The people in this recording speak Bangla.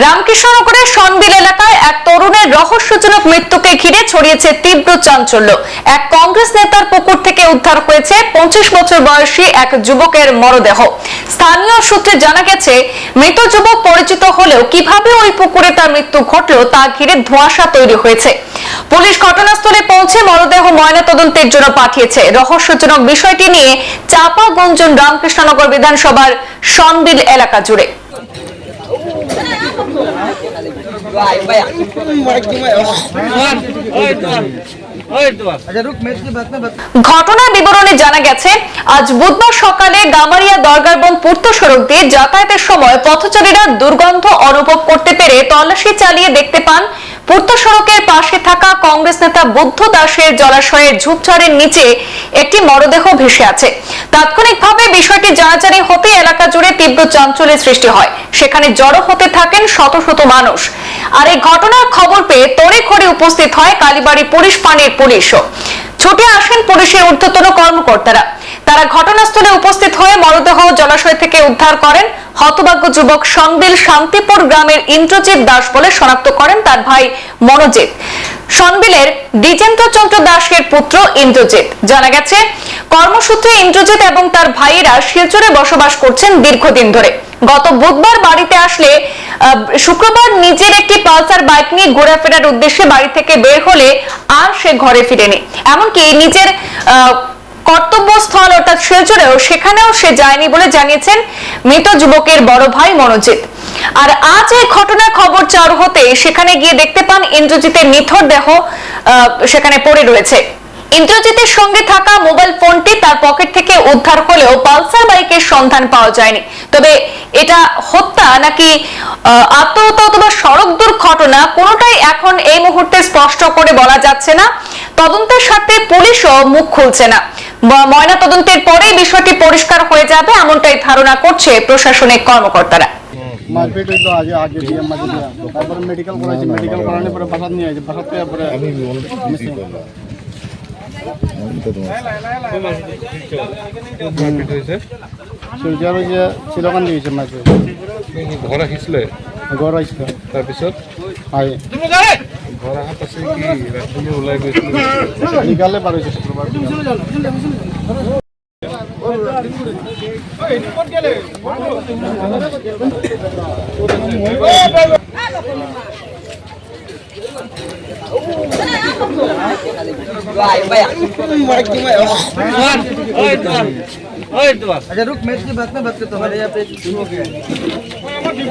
রামকৃষ্ণনগরের সনবিল এলাকায় এক তরুণের রহস্যজনক মৃত্যুকে ঘিরে ছড়িয়েছে তীব্র চাঞ্চল্য। এক কংগ্রেস নেতার পুকুর থেকে উদ্ধার হয়েছে পঁচিশ বছর বয়সী এক যুবকের মরদেহ। স্থানীয় সূত্রে জানা গেছে, মৃত যুবক পরিচিত হলেও কীভাবে ওই পুকুরে তার মৃত্যু ঘটল তা ঘিরে ধোঁয়াশা তৈরি হয়েছে। পুলিশ ঘটনাস্থলে পৌঁছে মরদেহ ময়নাতদন্তের জন্য পাঠিয়েছে। রহস্যজনক বিষয়টি নিয়ে চাপা গুঞ্জন রামকৃষ্ণনগর বিধানসভার সনবিল এলাকা জুড়ে। ঘটনা বিবরণে জানা গেছে, আজ বুধবার সকালে গামারিয়া দরগারবন পূর্ত সড়ক দিয়ে যাতায়াতের সময় পথচারীরা দুর্গন্ধ অনুভব করতে পেরে তল্লাশি চালিয়ে দেখতে পান পূর্ত সড়কের পাশে থাকা কংগ্রেস নেতা বুদ্ধ দাসের জলাশয়ের ঝোপঝাড়ের নিচে একটি মরদেহ ভেসে আছে। তাৎক্ষণিকভাবে বিষয়টি জানাজানি হতে এলাকা জুড়ে তীব্র চাঞ্চল্যের সৃষ্টি হয়। সেখানে জড়ো হতে থাকেন শত শত মানুষ। আর এই ঘটনার খবর পেয়ে তড়িঘড়ি উপস্থিত হয় কালীবাড়ি পুলিশ ফাঁড়ির পুলিশও। ছুটে আসেন পুলিশের ঊর্ধ্বতন কর্মকর্তারা। তারা ঘটনাস্থলে উপস্থিত হয়ে মরদেহ জলাশয় থেকে উদ্ধার করেন। হতভাগ্য যুবক সনবিল শান্তিপুর গ্রামের ইন্দ্রজিৎ দাস বলে শনাক্ত করেন তার ভাই মনোজিৎ। সনবিলের দ্বিজেন্দ্র চন্দ্র দাসের পুত্র ইন্দ্রজিৎ। জানা গেছে, কর্মসূত্রে ইন্দ্রজিৎ এবং তার ভাইয়েরা শিলচরে বসবাস করছেন দীর্ঘদিন ধরে। গত বুধবার বাড়িতে আসলে শুক্রবার নিজের একটি পালসার বাইক নিয়ে ঘোরাফেরার উদ্দেশ্যে বাড়ি থেকে বের হলে আর সে ঘরে ফিরেনি। এমনকি নিজের কর্তব্যস্থল অর্থাৎ শিলচরেও সেখানেও সে যায়নি বলে জানিয়েছেন মৃত যুবকের বড় ভাই মনোজিৎ। আর আজ এই ঘটনার খবর চার হতে সেখানে গিয়ে দেখতে পান ইন্দ্রজিতের নিথর দেহ সেখানে পড়ে রয়েছে। ইন্দ্রজিতের সঙ্গে থাকা মোবাইল ফোনটি তার পকেট থেকে উদ্ধার হলেও পালসার বাইকের সন্ধান পাওয়া যায়নি। তবে এটা হত্যা নাকি আত্মহত্যা অথবা সড়ক দুর্ঘটনা কোনোটাই এখন এই মুহূর্তে স্পষ্ট করে বলা যাচ্ছে না। তদন্তের সাথে পুলিশও মুখ খুলছে না। ময়না তদন্তের পরেই বিষয়টি পরিষ্কার হয়ে যাবে এমনটাই ধারণা করছে প্রশাসনিক কর্মকর্তারা। মারপিট হইতো আগে আগে দিয়ে মাঝে দিয়া। তারপরে মেডিকেল করাইছি মেডিকেল করানোর পরে বাসাত নিয়ে আসি বাসাত থেকে পরে missing। শিলচর যে চিৰকান দিছে মাছে ঘৰ আহিছিলে ঘৰ আহিছিলে তাৰপিছত আহি ঘৰ অহাৰ পাছত কি ৰাতিপুৱা ওলাই গৈছিলে বিকালে পাৰ হৈছে শুক্ৰবাৰ अच्छा रुक मैं इसकी बात में बात करता हूँ हमारे यहाँ पे शुरू हो गया